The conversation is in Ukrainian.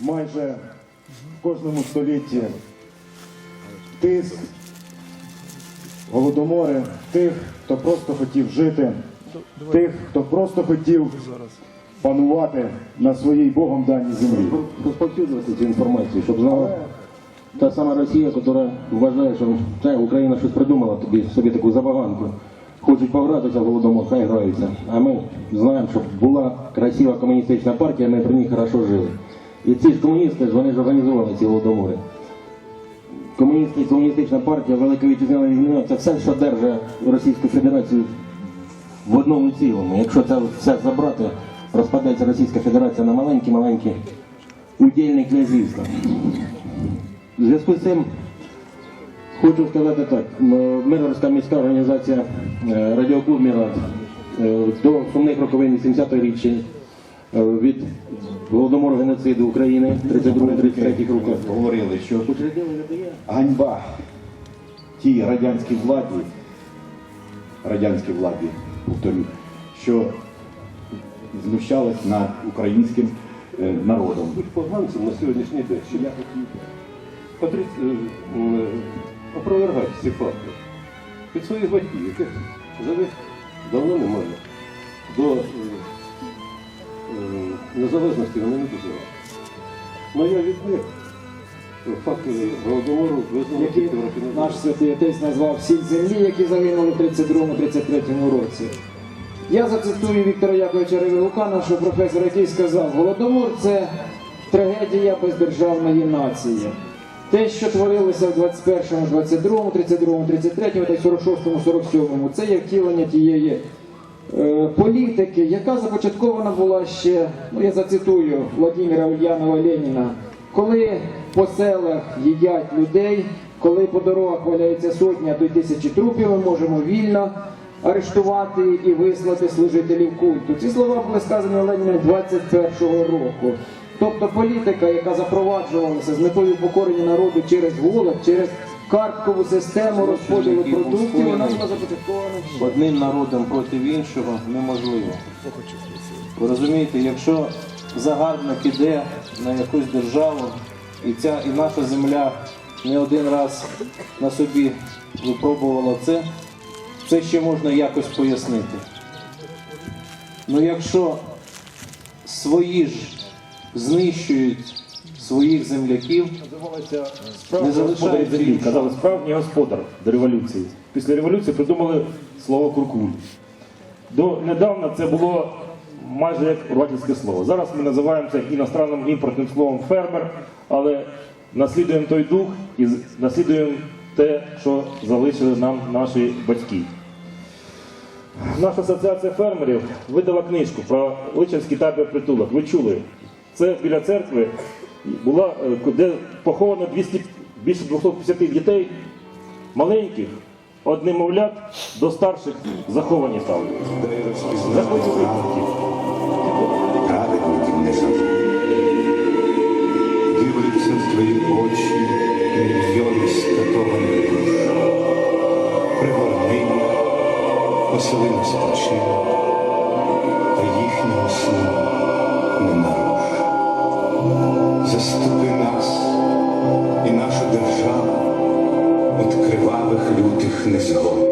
майже в кожному столітті. Тиск, голодомори, тих, хто просто хотів жити, тих, хто просто хотів панувати на своїй Богом даній землі. розповсюджувати цю інформацію, щоб знала та сама Росія, яка вважає, що це Україна щось придумала тобі собі таку забаганку. Хочуть погратися в голодомор, хай граються. А ми знаємо, що була красива комуністична партія, ми при ній хорошо жили. І ці ж комуністи ж вони ж організували ці голодомори. Комуністи, комуністична партія, Велика Вітчизняна війна це все, що держить Російську Федерацію в одному цілому. Якщо це все забрати, розпадеться Російська Федерація на маленькі-маленькі удільні князівства. В зв'язку з цим хочу сказати так, Миргородська міська організація е, Радіоклуб Мірат е, до сумних роковин 80-ї річчя від Голодомору геноциду України 32-33 років. Говорили, що ганьба тій радянській владі, радянській владі, повторю, що знущалась над українським е, народом. Будь поганцем на сьогоднішній день, що я хотів е, е, опровергати ці факти. Від своїх батьків, яких живих давно немає. До е, е, незалежності вони не доживали. Ну я від них факти голодомору визнали назад. наш святий отець назвав сіль землі, які загинули в 32-33 році. Я зацитую Віктора Яковича Ревелука, нашого професора, який сказав, Голодомор це трагедія бездержавної нації. Те, що творилося в 21-му, 22-му, 32-му, 33-му та й 46-му, 47-му, це є втілення тієї е, політики, яка започаткована була ще, ну я зацитую Владимира Ульянова Леніна, коли по селах їдять людей, коли по дорогах а то й тисячі трупів, ми можемо вільно арештувати і вислати служителів культу. Ці слова були сказані Леніним 21-го року. Тобто політика, яка запроваджувалася з метою покорення народу через голод, через карткову систему розподілу продуктів, вона була започаткована. одним народом проти іншого неможливо. Ви розумієте, якщо загарбник іде на якусь державу, і ця і наша земля не один раз на собі випробувала це, це ще можна якось пояснити. Ну якщо свої ж знищують своїх земляків, Не господар землі. Казали справжній господар до революції. Після революції придумали слово куркуль. До недавно це було майже як урвательське слово. Зараз ми називаємося іностранним імпортним словом фермер, але наслідуємо той дух і наслідуємо те, що залишили нам наші батьки. Наша асоціація фермерів видала книжку про Личинський табір притулок. Ви чули? Це біля церкви була, е, де поховано 200, більше 250 дітей маленьких, од немовлят до старших заховані стали. Випадки. праведників не твої очі мільйони скатованих душ. Пригорни, посели на та їхнього сну не наруш. Заступи нас і нашу державу від кривавих лютих незгод.